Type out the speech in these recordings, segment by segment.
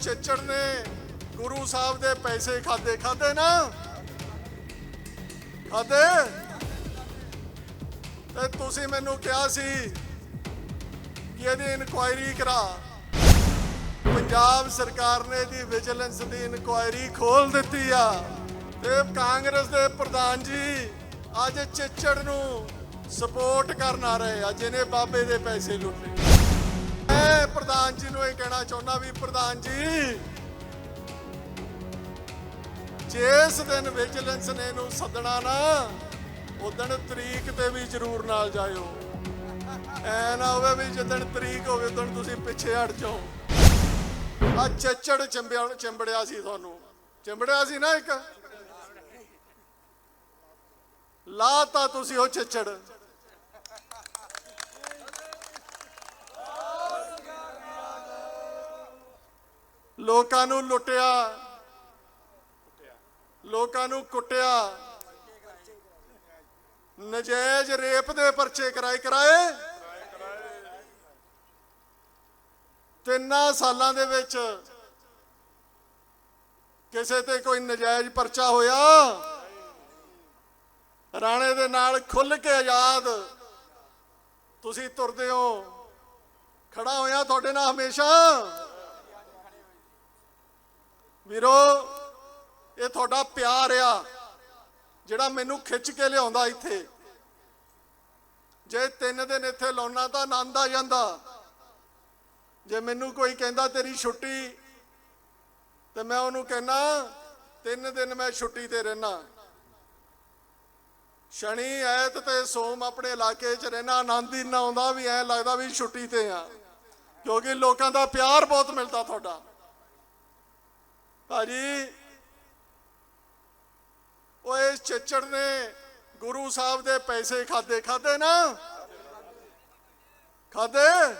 ਚਿੱਚੜ ਨੇ। ਗੁਰੂ ਸਾਹਿਬ ਦੇ ਪੈਸੇ ਖਾਦੇ ਖਾਦੇ ਨਾ। ਖਾਦੇ। ਤੇ ਤੁਸੀਂ ਮੈਨੂੰ ਕਿਹਾ ਸੀ ਕਿ ਇਹਦੀ ਇਨਕੁਆਇਰੀ ਕਰਾ। ਪੰਜਾਬ ਸਰਕਾਰ ਨੇ ਇਹਦੀ ਵਿਜੀਲੈਂਸ ਦੀ ਇਨਕੁਆਇਰੀ ਖੋਲ ਦਿੱਤੀ ਆ। ਤੇ ਕਾਂਗਰਸ ਦੇ ਪ੍ਰਧਾਨ ਜੀ, ਅੱਜ ਚਿੱਚੜ ਨੂੰ ਸਪੋਰਟ ਕਰਨ ਆ ਰਹੇ ਆ, ਜਿਹਨੇ ਬਾਬੇ ਦੇ ਪੈਸੇ ਲੁੱਟੇ। ਪ੍ਰਧਾਨ ਜੀ ਨੂੰ ਇਹ ਕਹਿਣਾ ਚਾਹੁੰਦਾ ਵੀ ਪ੍ਰਧਾਨ ਜੀ ਜਿਸ ਦਿਨ ਵਿਜੀਲੈਂਸ ਨੇ ਇਹਨੂੰ ਸੱਦਣਾ ਨਾ, ਉਦਣ ਤਰੀਕ ਤੇ ਵੀ ਜ਼ਰੂਰ ਨਾਲ ਜਾਇਓ। ਐ ਨਾ ਹੋਵੇ ਵੀ ਜਦੋਂ ਤਰੀਕ ਹੋਵੇ ਉਦੋਂ ਤੁਸੀਂ ਪਿੱਛੇ ਹਟ ਜਾਓ। ਆ ਚੱਚੜ ਚੰਬਿਆ ਚੰਬੜਿਆ ਸੀ ਤੁਹਾਨੂੰ। ਚੰਬੜਿਆ ਸੀ ਨਾ ਇੱਕ? ਲਾਤਾ ਤੁਸੀਂ ਉਹ ਚੱਚੜ। ਲੋਕਾਂ ਨੂੰ ਲੁੱਟਿਆ। ਲੋਕਾਂ ਨੂੰ ਕੁੱਟਿਆ। ਨਜਾਇਜ਼ ਰੇਪ ਦੇ ਪਰਚੇ ਕਰਾਏ ਕਰਾਏ। ਤਿੰਨਾਂ ਸਾਲਾਂ ਦੇ ਵਿੱਚ ਕਿਸੇ ਤੇ ਕੋਈ ਨਜਾਇਜ਼ ਪਰਚਾ ਹੋਇਆ। ਰਾਣੇ ਦੇ ਨਾਲ ਖੁੱਲ ਕੇ ਆਜ਼ਾਦ। ਤੁਸੀਂ ਤੁਰਦੇ ਹੋ। ਖੜਾ ਹੋਇਆ ਤੁਹਾਡੇ ਨਾਲ ਹਮੇਸ਼ਾ। ਵੀਰੋ, ਇਹ ਤੁਹਾਡਾ ਪਿਆਰ ਆ, ਜਿਹੜਾ ਮੈਨੂੰ ਖਿੱਚ ਕੇ ਲਿਆਉਂਦਾ ਇੱਥੇ। ਜੇ ਤਿੰਨ ਦਿਨ ਇੱਥੇ ਲਾਉਣਾ ਤਾਂ ਆਨੰਦ ਆ ਜਾਂਦਾ। ਜੇ ਮੈਨੂੰ ਕੋਈ ਕਹਿੰਦਾ ਤੇਰੀ ਛੁੱਟੀ, ਤੇ ਮੈਂ ਉਹਨੂੰ ਕਹਿਣਾ ਤਿੰਨ ਦਿਨ ਮੈਂ ਛੁੱਟੀ ਤੇ ਰਹਿਣਾ ਸ਼ਨੀ, ਐਤ ਤੇ ਸੋਮ ਆਪਣੇ ਇਲਾਕੇ 'ਚ ਰਹਿਣਾ ਆਨੰਦ ਹੀ ਨਾ ਆਉਂਦਾ ਵੀ ਐ ਲੱਗਦਾ ਵੀ ਛੁੱਟੀ ਤੇ ਆ। ਕਿਉਂਕਿ ਲੋਕਾਂ ਦਾ ਪਿਆਰ ਬਹੁਤ ਮਿਲਦਾ ਤੁਹਾਡਾ। ਭਾਜੀ, ਉਹ ਇਸ ਨੇ ਗੁਰੂ ਸਾਹਿਬ ਦੇ ਪੈਸੇ ਖਾਦੇ ਖਾਦੇ ਨਾ? ਖਾਦੇ?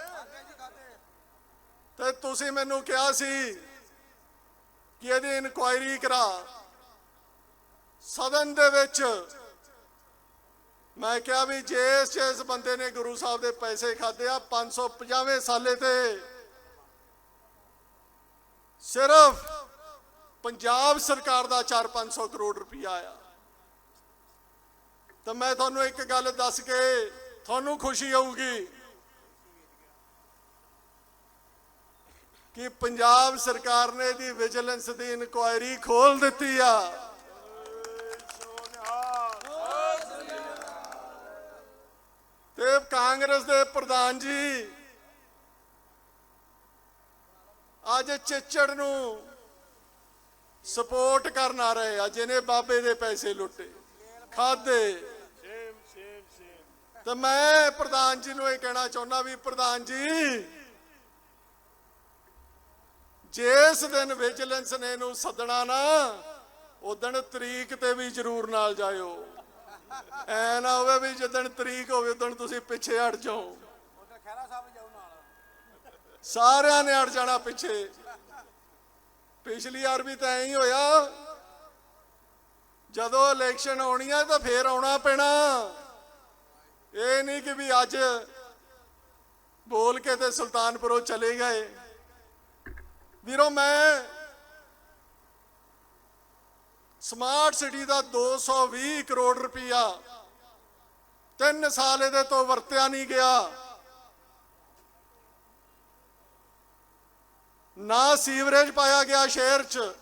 ਤੇ ਤੁਸੀਂ ਮੈਨੂੰ ਕਿਹਾ ਸੀ ਕਿ ਇਹਦੀ ਇਨਕੁਆਇਰੀ ਕਰਾ। ਸਦਨ ਦੇ ਵਿੱਚ ਮੈਂ ਕਿਹਾ ਵੀ ਜੇ ਜਿਸ ਬੰਦੇ ਨੇ ਗੁਰੂ ਸਾਹਿਬ ਦੇ ਪੈਸੇ ਖਾਦੇ ਆ 550ਵੇਂ ਸਾਲੇ ਤੇ, ਸਿਰਫ ਪੰਜਾਬ ਸਰਕਾਰ ਦਾ 4-500 ਕਰੋੜ ਰੁਪਇਆ ਆ ਤਾਂ ਮੈਂ ਤੁਹਾਨੂੰ ਇੱਕ ਗੱਲ ਦੱਸ ਕੇ ਤੁਹਾਨੂੰ ਖੁਸ਼ੀ ਹੋਊਗੀ ਕਿ ਪੰਜਾਬ ਸਰਕਾਰ ਨੇ ਇਹਦੀ ਵਿਜੀਲੈਂਸ ਦੀ ਇਨਕੁਆਇਰੀ ਖੋਲ ਦਿੱਤੀ ਆ। ਤੇ ਕਾਂਗਰਸ ਦੇ ਪ੍ਰਧਾਨ ਜੀ, ਅੱਜ ਚਿੱਚੜ ਨੂੰ ਸਪੋਰਟ ਕਰਨ ਆ ਰਹੇ ਆ, ਜਿਹਨੇ ਬਾਬੇ ਦੇ ਪੈਸੇ ਲੁੱਟੇ ਖਾਦੇ ਤੇ ਮੈਂ ਪ੍ਰਧਾਨ ਜੀ ਨੂੰ ਇਹ ਕਹਿਣਾ ਚਾਹੁੰਦਾ ਵੀ ਪ੍ਰਧਾਨ ਜੀ ਜਿਸ ਦਿਨ ਵਿਜੀਲੈਂਸ ਨੇ ਇਹਨੂੰ ਸੱਦਣਾ ਨਾ, ਉਦਣ ਤਰੀਕ ਤੇ ਵੀ ਜ਼ਰੂਰ ਨਾਲ ਜਾਇਓ। ਐ ਨਾ ਹੋਵੇ ਵੀ ਜਦੋਂ ਤਰੀਕ ਹੋਵੇ ਉਦੋਂ ਤੁਸੀਂ ਪਿੱਛੇ ਹਟ ਜਾਓ। ਸਾਰਿਆਂ ਨੇ ਅੜ ਜਾਣਾ ਪਿੱਛੇ। ਪਿਛਲੀ ਵਾਰ ਵੀ ਤਾਂ ਐਂ ਹੀ ਹੋਇਆ। ਜਦੋਂ ਇਲੈਕਸ਼ਨ ਆਉਣੀ ਆ ਤਾਂ ਫੇਰ ਆਉਣਾ ਪੈਣਾ। ਇਹ ਨਹੀਂ ਕਿ ਵੀ ਅੱਜ ਬੋਲ ਕੇ ਤੇ ਸੁਲਤਾਨਪੁਰੋਂ ਚਲੇ ਗਏ। ਵੀਰੋ, ਮੈਂ ਸਮਾਰਟ ਸਿਟੀ ਦਾ 220 ਕਰੋੜ ਰੁਪਇਆ ਤਿੰਨ ਸਾਲ ਇਹਦੇ ਤੋਂ ਵਰਤਿਆ ਨਹੀਂ ਗਿਆ। ਨਾ ਸੀਵਰੇਜ ਪਾਇਆ ਗਿਆ ਸ਼ਹਿਰ 'ਚ,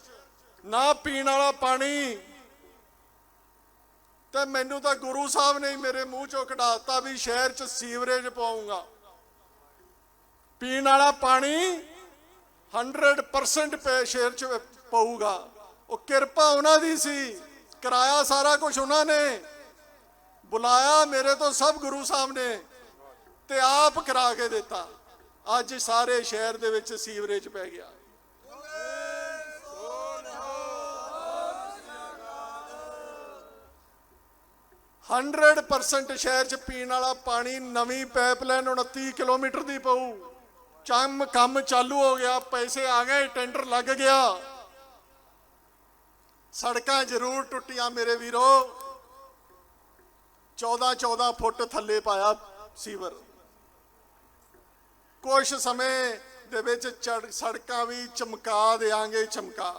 ਨਾ ਪੀਣ ਵਾਲਾ ਪਾਣੀ। ਤੇ ਮੈਨੂੰ ਤਾਂ ਗੁਰੂ ਸਾਹਿਬ ਨੇ ਮੇਰੇ ਮੂੰਹ ਚੋਂ ਕਢਾਤਾ ਵੀ ਸ਼ਹਿਰ 'ਚ ਸੀਵਰੇਜ ਪਾਉਂਗਾ ਪੀਣ ਵਾਲਾ ਪਾਣੀ 100% ਪੇ ਸ਼ਹਿਰ 'ਚ ਪਊਗਾ। ਉਹ ਕਿਰਪਾ ਉਹਨਾਂ ਦੀ ਸੀ, ਕਰਾਇਆ ਸਾਰਾ ਕੁਝ ਉਹਨਾਂ ਨੇ। ਬੁਲਾਇਆ ਮੇਰੇ ਤੋਂ ਸਭ ਗੁਰੂ ਸਾਹਿਬ ਨੇ ਤੇ ਆਪ ਕਰਾ ਕੇ ਦਿੱਤਾ। ਅੱਜ ਸਾਰੇ ਸ਼ਹਿਰ ਦੇ ਵਿੱਚ ਸੀਵਰੇਜ ਪੈ ਗਿਆ। 100% ਸ਼ਹਿਰ 'ਚ ਪੀਣ ਵਾਲਾ ਪਾਣੀ ਨਵੀਂ ਪਾਈਪਲਾਈਨ 29 ਕਿਲੋਮੀਟਰ ਦੀ ਪਊ। ਚੰਮ ਕੰਮ ਚਾਲੂ ਹੋ ਗਿਆ, ਪੈਸੇ ਆ ਗਏ, ਟੈਂਡਰ ਲੱਗ ਗਿਆ। ਸੜਕਾਂ ਜ਼ਰੂਰ ਟੁੱਟੀਆਂ ਮੇਰੇ ਵੀਰੋ। 14 14 ਫੁੱਟ ਥੱਲੇ ਪਾਇਆ ਸੀਵਰ। ਕੁਝ ਸਮੇਂ ਦੇ ਵਿੱਚ ਸੜਕਾਂ ਵੀ ਚਮਕਾ ਦੇਾਂਗੇ ਚਮਕਾ।